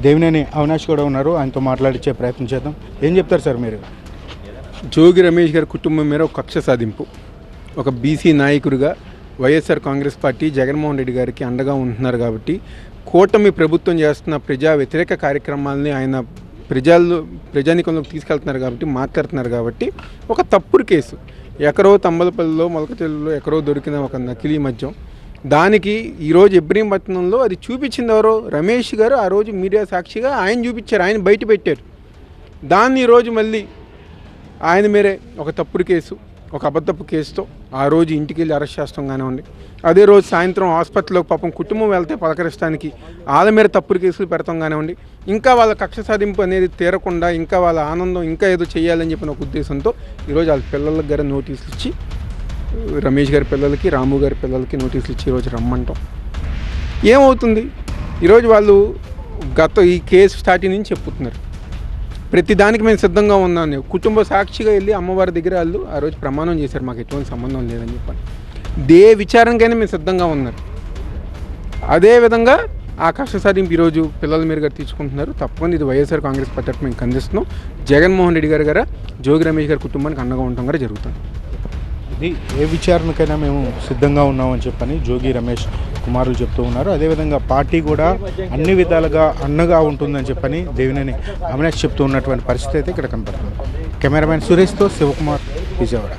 దేవినేని అవినాష్ కూడా ఉన్నారు. ఆయనతో మాట్లాడించే ప్రయత్నం చేద్దాం. ఏం చెప్తారు సార్ మీరు? జోగి రమేష్ గారి కుటుంబం మీద ఒక కక్ష సాధింపు. ఒక బీసీ నాయకుడిగా YSR Congress party Jaganmohan Reddy గారికి అండగా ఉంటున్నారు కాబట్టి కూటమి ప్రభుత్వం చేస్తున్న ప్రజా వ్యతిరేక కార్యక్రమాలని ఆయన ప్రజల్లో ప్రజానికంలోకి తీసుకెళ్తున్నారు కాబట్టి మాట్లాడుతున్నారు కాబట్టి ఒక తప్పుడు కేసు. ఎక్కడో తంబలపల్లిలో మొలకచెల్లులో ఎక్కడో దొరికిన ఒక నకిలీ మద్యం. దానికి ఈరోజు ఇబ్రహీంపట్నంలో అది చూపించింది ఎవరో? రమేష్ గారు ఆ రోజు మీడియా సాక్షిగా ఆయన చూపించారు ఆయన బయట పెట్టారు. దాన్ని ఈరోజు మళ్ళీ ఆయన మీరే ఒక తప్పుడు కేసు ఒక అబద్ధపు కేసుతో ఆ రోజు ఇంటికి వెళ్ళి అరెస్ట్ చేస్తాం కానివ్వండి. అదే రోజు సాయంత్రం హాస్పిటల్లో పాపం కుటుంబం వెళ్తే పలకరించడానికి వాళ్ళ మీద తప్పుడు కేసులు పెడతాం కానివ్వండి. ఇంకా వాళ్ళ కక్ష సాధింపు అనేది తీరకుండా ఇంకా వాళ్ళ ఆనందం ఇంకా ఏదో చేయాలని చెప్పిన ఒక ఉద్దేశంతో ఈరోజు వాళ్ళ పిల్లలకు దగ్గర నోటీసులు ఇచ్చి రమేష్ గారి పిల్లలకి రాము గారి పిల్లలకి నోటీసులు ఇచ్చి ఈరోజు రమ్మంటాం. ఏమవుతుంది? ఈరోజు వాళ్ళు గత ఈ కేసు స్టార్టింగ్ నుంచి చెప్పుతున్నారు. ప్రతి దానికి మేము సిద్ధంగా ఉన్నాను కుటుంబ సాక్షిగా వెళ్ళి అమ్మవారి దగ్గర వాళ్ళు ఆ రోజు ప్రమాణం చేశారు. మాకు ఎటువంటి సంబంధం లేదని చెప్పని. దే విచారణకైనా మేము సిద్ధంగా ఉన్నారు అదేవిధంగా ఆ కష్ట సాధింపు ఈరోజు పిల్లల మీద గారు తీసుకుంటున్నారు. తప్పకుండా ఇది వైఎస్ఆర్ కాంగ్రెస్ పార్టీ మేము ఖండిస్తున్నాం. జగన్మోహన్ రెడ్డి గారు గారు జోగి రమేష్ గారి కుటుంబానికి అండగా ఉండటం కూడా జరుగుతుంది. ఇది ఏ విచారణకైనా మేము సిద్ధంగా ఉన్నామని చెప్పని జోగి రమేష్ కుమారులు చెప్తూ ఉన్నారు. అదేవిధంగా పార్టీ కూడా అన్ని విధాలుగా అన్నగా ఉంటుందని చెప్పని దేవినేని అవినాష్ చెప్తూ ఉన్నటువంటి పరిస్థితి అయితే ఇక్కడ కనపడుతుంది. కెమెరామెన్ సురేష్తో శివకుమార్ విజయవాడ.